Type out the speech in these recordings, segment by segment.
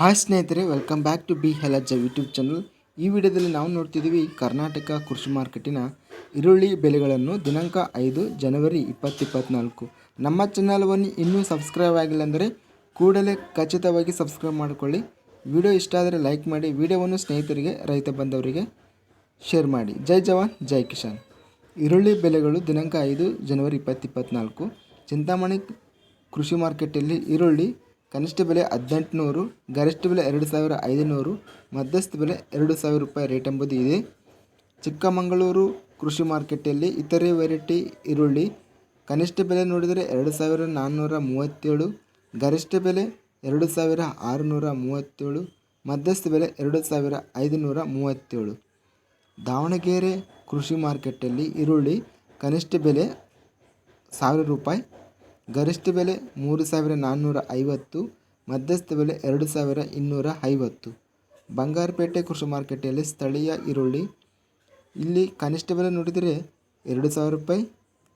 Hi ಸ್ನೇಹಿತರೆ welcome back to B ಹೆಲಜ್ಜ YouTube channel ಈ ವಿಡಿಯೋದಲ್ಲಿ ನಾವು ನೋಡ್ತಿದ್ದೀವಿ ಕರ್ನಾಟಕ ಕೃಷಿ ಮಾರ್ಕೆಟಿನ ಈರುಳ್ಳಿ ಬೆಲೆಗಳನ್ನು ದಿನಾಂಕ ಐದು ಜನವರಿ ಇಪ್ಪತ್ತಿಪ್ಪತ್ನಾಲ್ಕು. ನಮ್ಮ ಚಾನಲ್ವನ್ನು ಇನ್ನೂ ಸಬ್ಸ್ಕ್ರೈಬ್ ಆಗಿಲ್ಲ ಅಂದರೆ ಕೂಡಲೇ ಖಚಿತವಾಗಿ ಸಬ್ಸ್ಕ್ರೈಬ್ ಮಾಡಿಕೊಳ್ಳಿ. ವಿಡಿಯೋ ಇಷ್ಟ ಆದರೆ ಲೈಕ್ ಮಾಡಿ, ವಿಡಿಯೋವನ್ನು ಸ್ನೇಹಿತರಿಗೆ, ರೈತ ಬಂದವರಿಗೆ ಶೇರ್ ಮಾಡಿ. ಜೈ ಜವಾನ್, ಜೈ ಕಿಸಾನ್. ಈರುಳ್ಳಿ ಬೆಲೆಗಳು ದಿನಾಂಕ ಐದು ಜನವರಿ ಇಪ್ಪತ್ತಿಪ್ಪತ್ನಾಲ್ಕು. ಚಿಂತಾಮಣಿ ಕೃಷಿ ಮಾರ್ಕೆಟಲ್ಲಿ ಈರುಳ್ಳಿ ಕನಿಷ್ಠ ಬೆಲೆ ಹದಿನೆಂಟುನೂರು, ಗರಿಷ್ಠ ಬೆಲೆ ಎರಡು ಸಾವಿರ ಐದುನೂರು, ಮಧ್ಯಸ್ಥ ಬೆಲೆ ಎರಡು ಸಾವಿರ ರೂಪಾಯಿ ರೇಟ್ ಎಂಬುದು ಇದೆ. ಚಿಕ್ಕಮಗಳೂರು ಕೃಷಿ ಮಾರ್ಕೆಟಲ್ಲಿ ಇತರೆ ವೆರೈಟಿ ಈರುಳ್ಳಿ ಕನಿಷ್ಠ ಬೆಲೆ ನೋಡಿದರೆ ಎರಡು ಸಾವಿರ ನಾನ್ನೂರ ಮೂವತ್ತೇಳು, ಗರಿಷ್ಠ ಬೆಲೆ ಎರಡು ಸಾವಿರ ಆರುನೂರ ಮೂವತ್ತೇಳು, ಮಧ್ಯಸ್ಥ ಬೆಲೆ ಎರಡು ಸಾವಿರ ಐದುನೂರ ಮೂವತ್ತೇಳು. ದಾವಣಗೆರೆ ಕೃಷಿ ಮಾರ್ಕೆಟಲ್ಲಿ ಈರುಳ್ಳಿ ಕನಿಷ್ಠ ಬೆಲೆ ಸಾವಿರ ರೂಪಾಯಿ ಗರಿಷ್ಠ ಬೆಲೆ ಮೂರು ಸಾವಿರ ನಾನ್ನೂರ ಐವತ್ತು ಮಧ್ಯಸ್ಥ ಬೆಲೆ ಎರಡು ಸಾವಿರ ಇನ್ನೂರ ಐವತ್ತು ಬಂಗಾರಪೇಟೆ ಕೃಷಿ ಮಾರ್ಕೆಟಲ್ಲಿ ಸ್ಥಳೀಯ ಈರುಳ್ಳಿ. ಇಲ್ಲಿ ಕನಿಷ್ಠ ಬೆಲೆ ನೋಡಿದರೆ ಎರಡು ಸಾವಿರ ರೂಪಾಯಿ,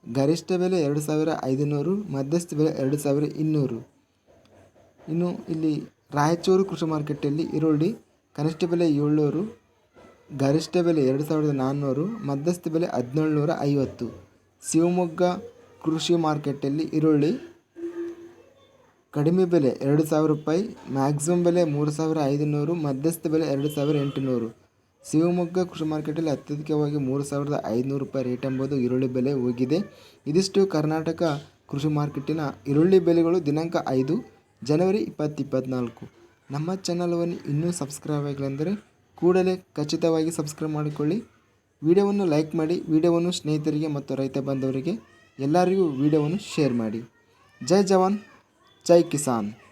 ಗರಿಷ್ಠ ಬೆಲೆ ಎರಡು ಸಾವಿರ ಐದುನೂರು, ಮಧ್ಯಸ್ಥ ಬೆಲೆ ಎರಡು ಸಾವಿರ ಇನ್ನೂರು. ಇನ್ನು ಇಲ್ಲಿ ರಾಯಚೂರು ಕೃಷಿ ಮಾರ್ಕೆಟಲ್ಲಿ ಈರುಳ್ಳಿ ಕನಿಷ್ಠ ಬೆಲೆ ಏಳ್ನೂರು, ಗರಿಷ್ಠ ಬೆಲೆ ಎರಡು ಸಾವಿರದ ನಾನ್ನೂರು, ಮಧ್ಯಸ್ಥ ಬೆಲೆ ಹದಿನೇಳುನೂರ ಐವತ್ತು ಶಿವಮೊಗ್ಗ ಕೃಷಿ ಮಾರ್ಕೆಟಲ್ಲಿ ಈರುಳ್ಳಿ ಕಡಿಮೆ ಬೆಲೆ ಎರಡು ಸಾವಿರ ರೂಪಾಯಿ ಮ್ಯಾಕ್ಸಿಮಮ್ ಬೆಲೆ ಮೂರು ಸಾವಿರ ಐದುನೂರು, ಮಧ್ಯಸ್ಥ ಬೆಲೆ ಎರಡು ಸಾವಿರ ಎಂಟುನೂರು. ಶಿವಮೊಗ್ಗ ಕೃಷಿ ಮಾರ್ಕೆಟಲ್ಲಿ ಅತ್ಯಧಿಕವಾಗಿ ಮೂರು ಸಾವಿರದ ಐದುನೂರು ರೂಪಾಯಿ ರೇಟ್ ಎಂಬುದು ಈರುಳ್ಳಿ ಬೆಲೆ ಹೋಗಿದೆ. ಇದಿಷ್ಟು ಕರ್ನಾಟಕ ಕೃಷಿ ಮಾರ್ಕೆಟಿನ ಈರುಳ್ಳಿ ಬೆಲೆಗಳು ದಿನಾಂಕ ಐದು, ಜನವರಿ ಇಪ್ಪತ್ತಿಪ್ಪತ್ನಾಲ್ಕು. ನಮ್ಮ ಚಾನಲ್ವನ್ನು ಇನ್ನೂ ಸಬ್ಸ್ಕ್ರೈಬ್ ಆಗಲೆಂದರೆ ಕೂಡಲೇ ಖಚಿತವಾಗಿ ಸಬ್ಸ್ಕ್ರೈಬ್ ಮಾಡಿಕೊಳ್ಳಿ. ವಿಡಿಯೋವನ್ನು ಲೈಕ್ ಮಾಡಿ, ವಿಡಿಯೋವನ್ನು ಸ್ನೇಹಿತರಿಗೆ ಮತ್ತು ರೈತ ಬಾಂಧವರಿಗೆ ಎಲ್ಲರಿಗೂ ವಿಡಿಯೋವನ್ನು ಶೇರ್ ಮಾಡಿ. ಜೈ ಜವಾನ್ ಜೈ ಕಿಸಾನ್.